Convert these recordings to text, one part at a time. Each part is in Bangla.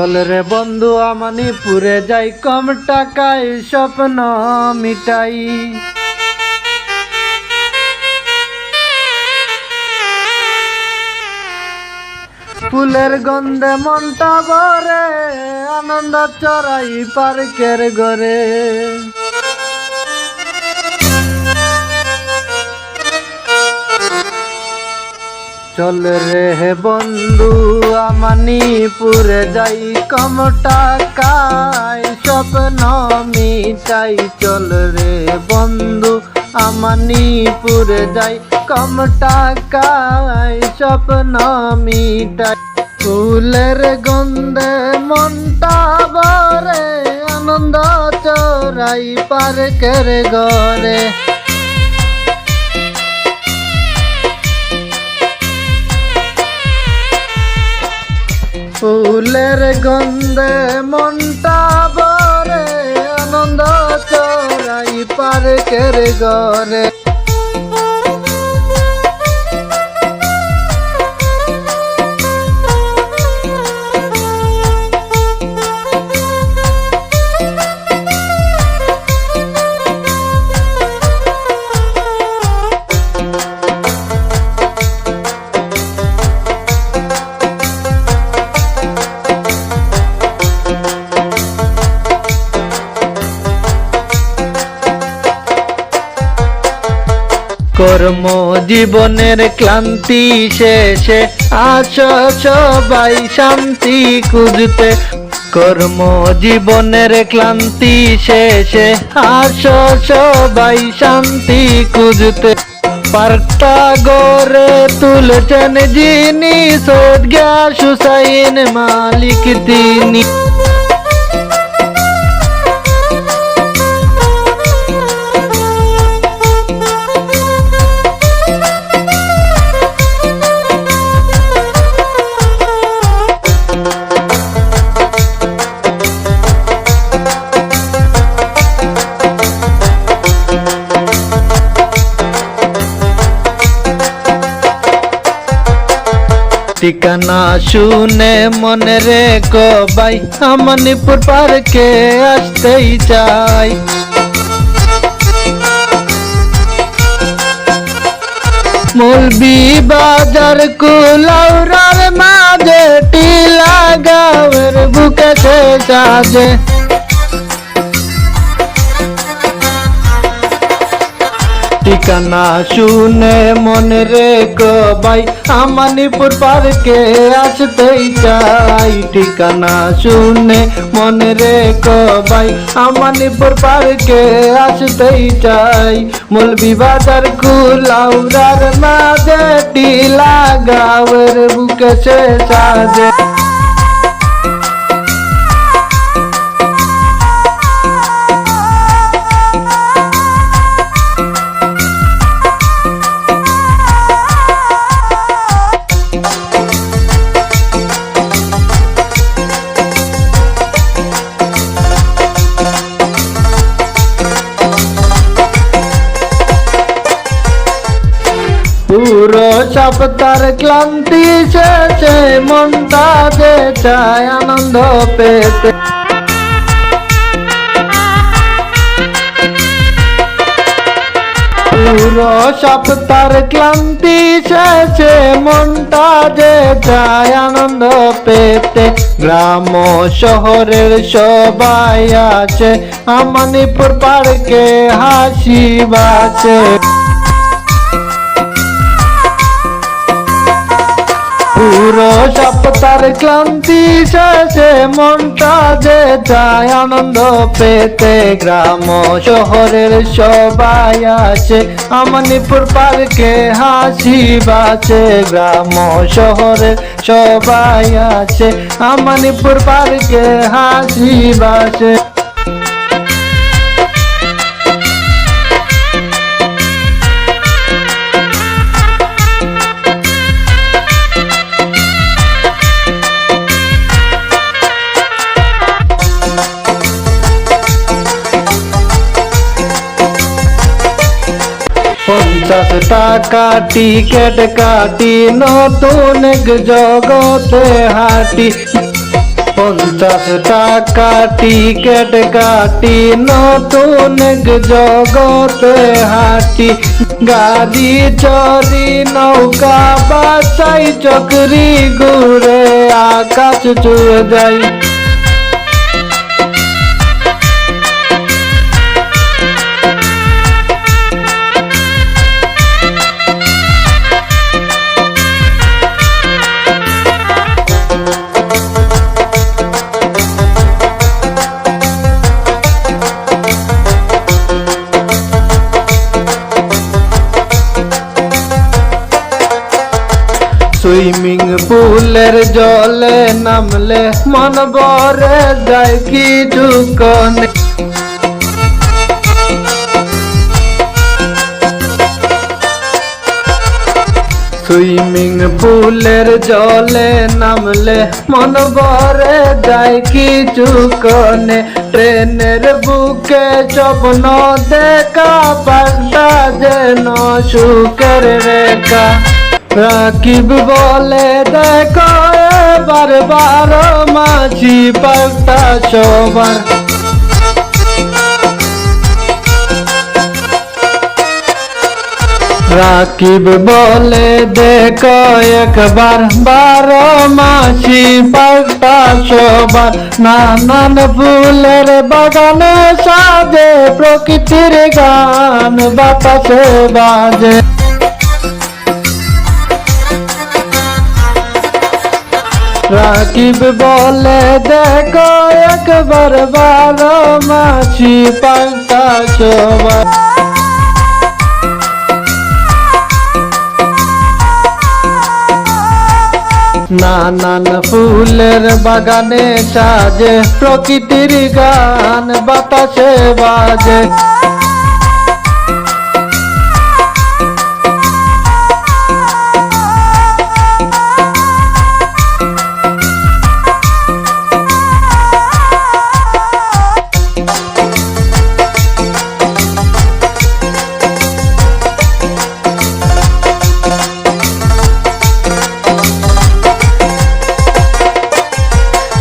চল রে বন্ধু আমানি পুরে যাই কম টাকায় স্বপ্ন মিটাই। ফুলের গন্ধে মনটা ভরে, আনন্দ চড়াই পার্কের গরে চল রে বন্ধু, আমানিপুরে যাই কম টাকায় স্বপ্ন মিটাই। চল রে বন্ধু, আমানিপুরে যাই কম টাকায় স্বপ্ন মিটাই। ফুলের গন্ধে মনটা ভরে, আনন্দ চড়াই পার্কের গরে ফুলের গন্ধে মনটা বরে আনন্দ চড়াই পার্কের গরে কর্ম জীবনের ক্লান্তি শেষে আছো সবাই শান্তি খুঁজতে। কর্ম জীবনের ক্লান্তি শেষে আসো সবাই শান্তি খুঁজতে। পার্কটা গড়ে তুলেছেন যিনি সৈয়দ গ্যাস হুসাইন মালিক তিনি। ঠিকানা শুনে মনে রে কবাই আমানিপুর পার্কে আসতেই চাই মুলবি বাজার কুলাউরার মাঝে টিলা গাঁয়ের বুকে সে সাজে ঠিকানা শুনে মনে রেখো ভাই, আমানিপুর পার্কে আসতেই চাই। ঠিকানা শুনে মনে রেখো ভাই, আমানিপুর পার্কে আসতেই চাই। মলবি বাজার কুলাউরার মাঝে টিলা, গাওয়ের বুকে সে সাজে। সপ্তাহের ক্লান্তি শেষে মনটা যে চায় আনন্দ পেতে। পুরো সপ্তাহের ক্লান্তি শেষে মনটা যে চায় আনন্দ পেতে। গ্রাম শহরের সবাই আছে আমানিপুর পার্কে হাসি বাসে পুরো সপ্তাহের ক্লান্তি শেষে মনটা যে চায় আনন্দ পেতে গ্রাম শহরের সবাই আছে আমানিপুর পার্কে হাসি বাসে গ্রাম শহরের সবাই আছে আমানিপুর পার্কে হাসি বাসে পঞ্চাশ টাকা টিকেট কাটি নতুন জগতে হাঁটি পঞ্চাশ টাকা টিকেট কাটি নতুন জগতে হাঁটি গাড়ি চরি নৌকা বাসাই চকরি ঘুরে আকাশ চুয়ে যাই সুইমিং পুলের জলে নামলে মন ভরে যায় কিছুক্ষণে সুইমিং পুলের জলে নামলে মন ভরে যায় কিছুক্ষণে ট্রেনের বুকে স্বপ্ন দেখা পাল্টা যেন সুখের রেখা। রাকিব বলে দেখো বারো মাছি পাল্টা সবার। রাকিব বলে দেখো, একবার বারো মাসি পাল্টা সবার। নানান ফুলের বাগানে সাজে, প্রকৃতির গান বাতাসে বাজে। রাকিব বলে, দেখো, একবার বারো মাছি পাল্টা সবার নানান ফুলের বাগানে সাজে, প্রকৃতির গান বাতাসে বাজে।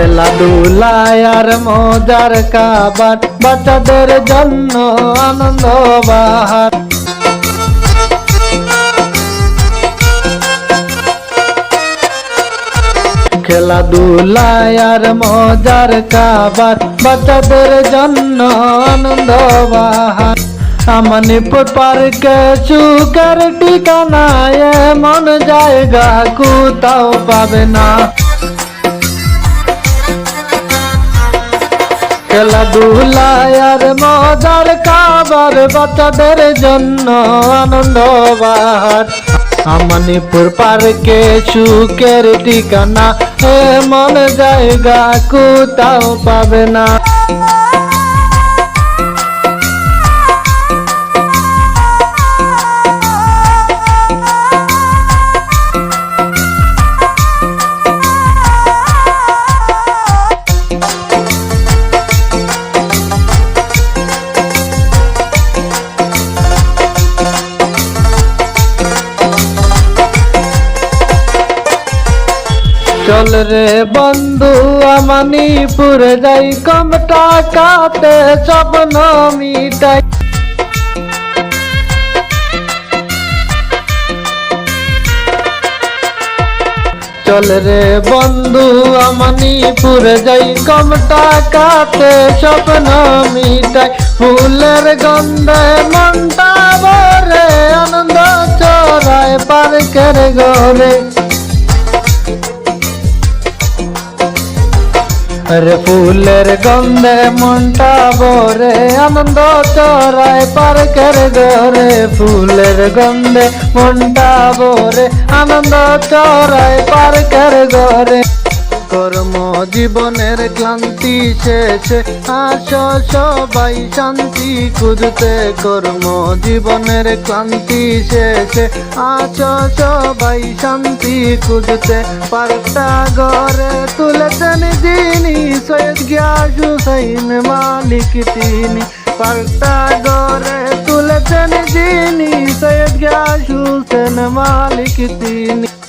খেলাধুলায় আর মজার কাবার বাচ্চাদের জন্য আনন্দ বাহার। আর মজার কাবার বাচ্চাদের জন্য আনন্দ বাহার। আমানিপুর পার্কে সুখের ঠিকানায় মন জায়গা কোথাও পাবে না। খেলাধুলায় আর মজার খাবার বাচ্চাদের জন্য আনন্দ বাহার আমানিপুর পার্কে সুখের ঠিকানা, এমন জায়গা কোথাও পাবে না। চল রে বন্ধু, আমানিপুরে যাই, কম টাকাতে স্বপ্ন মিটাই। চল রে বন্ধু, আমানিপুরে যাই, কম টাকাতে স্বপ্ন মিটাই। ফুলের গন্ধে মনটা ভরে, আনন্দ চড়ায় পার্কের ঘরে। আরে ফুলের গন্ধে মনটা ভরে, আনন্দ চড়ায় পার্কের ঘরে ফুলের গন্ধে মনটা ভরে, আনন্দ চড়ায় পার্কের ঘরে কর্ম জীবনের ক্লান্তি শেষে আসো সবাই শান্তি খুঁজতে কর্ম জীবনের ক্লান্তি শেষে আসো সবাই শান্তি খুঁজতে পার্কটা ঘরে তুলেছেন যিনি সৈয়দ গিয়াস হুসাইন, মালিক তিনি। পার্কটা ঘরে তুলেছেন যিনি সৈয়দ গিয়াস হুসেন, মালিক তিনি।